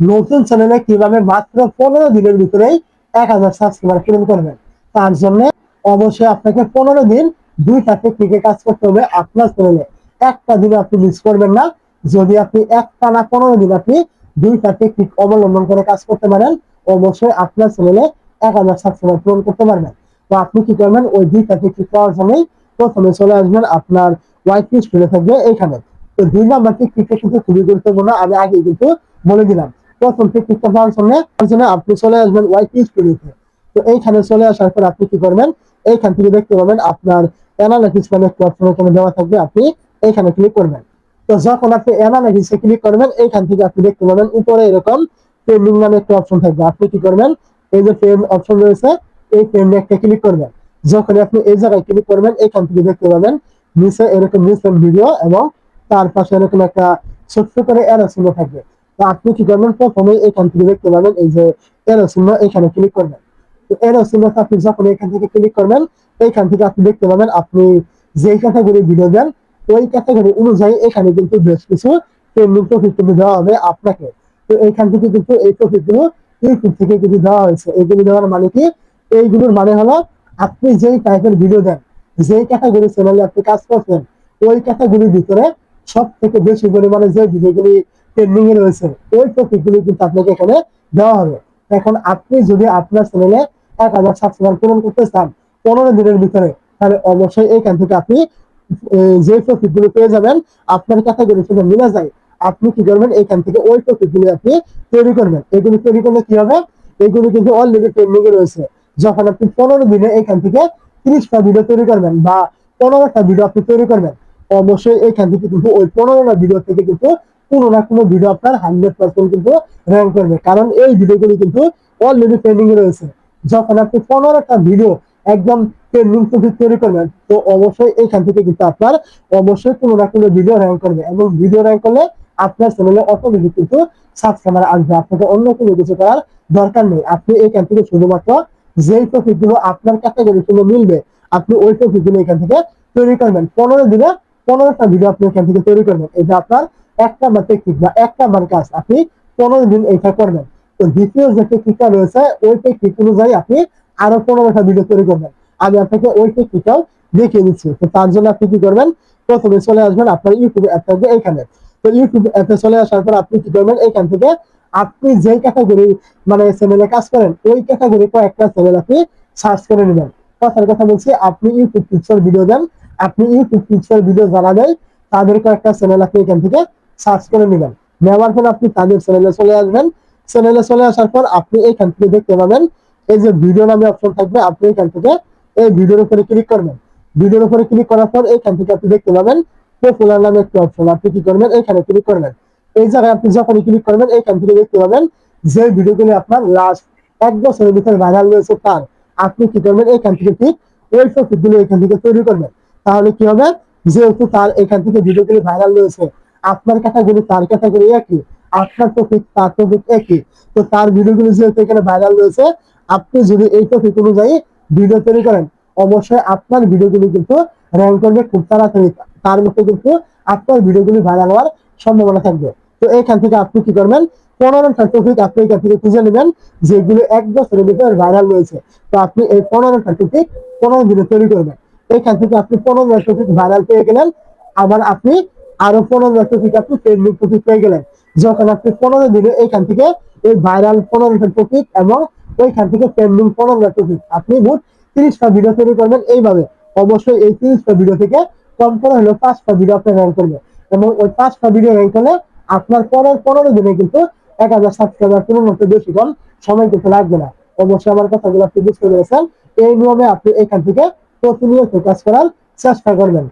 নতুন চ্যানেলে কীভাবে মাত্র পনেরো দিনের ভিতরেই এক হাজার সাবস্ক্রাইবার পূরণ করবেন তার জন্য অবশ্যই আপনাকে পনেরো দিন দুইটা টেকনিকে কাজ করতে হবে আপনার চ্যানেলে একটা দিন আপনি মিস করবেন না। যদি আপনি একটা না পনেরো দিন আপনি দুইটা টেকনিক অবলম্বন করে কাজ করতে পারেন, অবশ্যই আপনার চ্যানেলে এক হাজার সাবস্ক্রাইবার পূরণ করতে পারবেন। তো আপনি কি করবেন? ওই দুইটা টেকনিক করার জন্যই প্রথমে চলে আসবেন আপনার হোয়াইট লিস্ট খুলে থাকবে এইখানে। তো দুই নাম্বারটি টেকনিকটা কিন্তু খুবই গুরুত্বপূর্ণ, আমি আগে কিন্তু বলে দিলাম। এইখানে চলে আসার পর আপনি কি করবেন? এইখান থেকে দেখতে পাবেন আপনার এখানে দেওয়া থাকবে, আপনি এইখানে ক্লিক করবেন। তো যখন আপনি ক্লিক করবেন, এইখান থেকে আপনি দেখতে পাবেন উপরে এরকম ট্রেন্ডিং নামে একটা অপশন থাকবে। আপনি কি করবেন? এই যে ফ্রেম অপশন রয়েছে, এই ফ্রেম একটা ক্লিক করবেন। যখন আপনি এই জায়গায় ক্লিক করবেন এখান থেকে দেখতে পাবেন নিচে এরকম রিসেন্ট ভিডিও এবং তার পাশে এরকম একটা ছোট্ট করে চিহ্ন থাকবে। আপনি কি করবেন প্রথমে এখান থেকে দেখতে পাবেন এই যে এরো চিহ্ন এখানে ক্লিক করবেন। তো এরো চিহ্নটা আপনি যখন এখান থেকে ক্লিক করবেন এইখান থেকে আপনি দেখতে পাবেন আপনি যে ক্যাটাগরি ভিডিও দেন, ওই ক্যাটাগরি অনুযায়ী এখানে কিন্তু বেশ কিছু ট্রেন্ডিং টপিক কিন্তু দেওয়া হবে আপনাকে। তো এইখান থেকে কিন্তু এই টপিকগুলো ইউটিউব থেকে কিন্তু দেওয়া হয়েছে। এইগুলো দেওয়ার মানে কি? এইগুলোর মানে হলো আপনি যেই টাইপের ভিডিও দেন, যেই ক্যাটাগরি চ্যানেলে আপনি কাজ করছেন, ওই ক্যাটাগরির ভিতরে সব থেকে বেশি পরিমাণে যে ভিডিওগুলি ট্রেন্ডিং এ রয়েছে, ওই টপিক গুলি কিন্তু আপনাকে এখানে দেওয়া হবে। এখন আপনি যদি আপনার চ্যানেলে এক হাজার সাবস্ক্রাইবার পূরণ করতে চান, পনেরো দিনের ভিতরে, তাহলে অবশ্যই এইখান থেকে আপনি যে টপিকগুলো পেয়ে যাবেন, আপনার ক্যাটাগরির সাথে মিলে যায়। আপনি কি করবেন? এইখান থেকে ওই টপিকগুলো আপনি তৈরি করবেন। এগুলো তৈরি করলে কি হবে? এগুলো কিন্তু অলরেডি ট্রেন্ডিং এ রয়েছে। যখন আপনি পনেরো দিনে এখান থেকে তিরিশটা ভিডিও তৈরি করবেন বা পনেরোটা ভিডিও আপনি তৈরি করবেন অবশ্যই এখান থেকে কিন্তু ওই পনেরোটা ভিডিও থেকে কিন্তু কোনো না কোনো ভিডিও আপনার হান্ড্রেড পার্সেন্ট কিন্তু র্যাঙ্ক করবে। কারণ এই ভিডিওগুলি কিন্তু অলরেডি ট্রেন্ডিং এ রয়েছে। যখন আপনি পনেরোটা ভিডিও একদম ট্রেন্ডিং টপিক তৈরি করবেন, তো অবশ্যই এখান থেকে কিন্তু আপনার অবশ্যই কোনো না কোনো ভিডিও র্যাঙ্ক করবে। এবং ভিডিও র্যাঙ্ক করলে আপনার চ্যানেলে অটোমেটিক কিন্তু সাবস্ক্রাইবার আসবে। আপনাকে অন্য কোনো কিছু করার দরকার নেই। আপনি এখান থেকে শুধুমাত্র যেই টপিকগুলো আপনার ক্যাটাগরির সঙ্গে মিলবে, আপনি ওই টপিকগুলো এখান থেকে তৈরি করবেন। পনেরো দিনে পনেরোটা ভিডিও আপনি এখান থেকে তৈরি করবেন। এটা আপনার এক নাম্বার টেকনিক বা এক নাম্বার কাজ আপনি পনেরো দিন এটা করবেন। তো দ্বিতীয় যে টেকনিকটা রয়েছে, ওই টেকনিক অনুযায়ী আপনি আরও পনেরোটা ভিডিও তৈরি করবেন। আমি আপনাকে ওই টেকনিকটাও দেখিয়ে দিচ্ছি। তো তার জন্য আপনি কি করবেন? প্রথমে চলে আসবেন আপনার ইউটিউব অ্যাপ থাকবে এখানে। তো ইউটিউব অ্যাপে চলে আসার পর আপনি কি করবেন? এখান থেকে আপনি যে ক্যাটাগরি মানে চ্যানেলে কাজ করেন, ওই ক্যাটাগরি কয়েকটা চ্যানেল আপনি সার্চ করে নেবেন। কথার কথা বলছি, আপনি ইউটিউব পিকচার ভিডিও দেন আপনি ইউটিউব পিকচার ভিডিও জানা দেয় তাদের কয়েকটা চ্যানেল আপনি এখান থেকে সার্চ করে নেবেন। নেওয়ার পর আপনি তাদের চ্যানেলে চলে আসবেন। চ্যানেলে চলে আসার পর আপনি এখান থেকে দেখতে পাবেন, এই যে ভিডিও নামে অপশন থাকবে, আপনি এখান থেকে এই ভিডিওর উপরে ক্লিক করবেন। ভিডিওর উপরে ক্লিক করার পর এখান থেকে আপনি দেখতে পাবেন পপুলার নামে একটি অপশন আপনি কি করবেন? এখানে ক্লিক করবেন। এই জায়গায় আপনি যখনই ক্লিক করবেন, এখান থেকে দেখতে পাবেন যে ভিডিওগুলি আপনার লাস্ট এক বছরের ভিতরে ভাইরাল রয়েছে তার। আপনি কি করবেন? এখান থেকে ঠিক ওই টপিকগুলো এখান থেকে তৈরি করবেন। তাহলে কি হবে? যেহেতু তার এখান থেকে ভিডিওগুলি ভাইরাল রয়েছে, আপনার ক্যাটাগরি তার ক্যাটাগরি একই, আপনার টপিক তার টপিক একই। তো তার ভিডিওগুলি যেহেতু এখানে ভাইরাল রয়েছে, আপনি যদি এই টপিক অনুযায়ী ভিডিও তৈরি করেন, অবশ্যই আপনার ভিডিওগুলি কিন্তু র্যাঙ্ক করবে খুব তাড়াতাড়ি। তার মধ্যে কিন্তু আপনার ভিডিওগুলি ভাইরাল হওয়ার সম্ভাবনা থাকবে। তো এখান থেকে আপনি কি করবেন? পনেরোটা টপিক আপনি এখান থেকে খুঁজে নেবেন, যেগুলো এক বছরের ভিতরে ভাইরাল রয়েছে। তো আপনি এই পনেরোটা টপিক পনেরো দিনে তৈরি করবেন। এখান থেকে আপনি পনেরো টপিক ভাইরাল পেয়ে গেলেন। আবার আপনি আরও পনেরো টপিক আপনি ট্রেন্ডিং টপিক পেয়ে গেলেন। যখন আপনি পনেরো দিনে এখান থেকে এই ভাইরাল পনেরোটা টপিক এবং ওইখান থেকে ট্রেন্ডিং পনেরোটা টপিক আপনি মোট তিরিশটা ভিডিও তৈরি করবেন এইভাবে। অবশ্যই এই তিরিশটা ভিডিও থেকে কম করে হলেও পাঁচটা ভিডিও আপনি র্যাঙ্ক করবেন। এবং ওই পাঁচটা ভিডিও র্যাঙ্ক করলে আপনার পরের পনেরো দিনে কিন্তু এক হাজার সাবস্ক্রাইবার পূরণ হতে বেশিক্ষণ সময় কিন্তু লাগবে না। অবশ্যই আমার কথাগুলো আপনি বুঝতে পেরেছেন। এই নিয়মে আপনি এখান থেকে প্রতিনিয়ত কাজ করার চেষ্টা করবেন।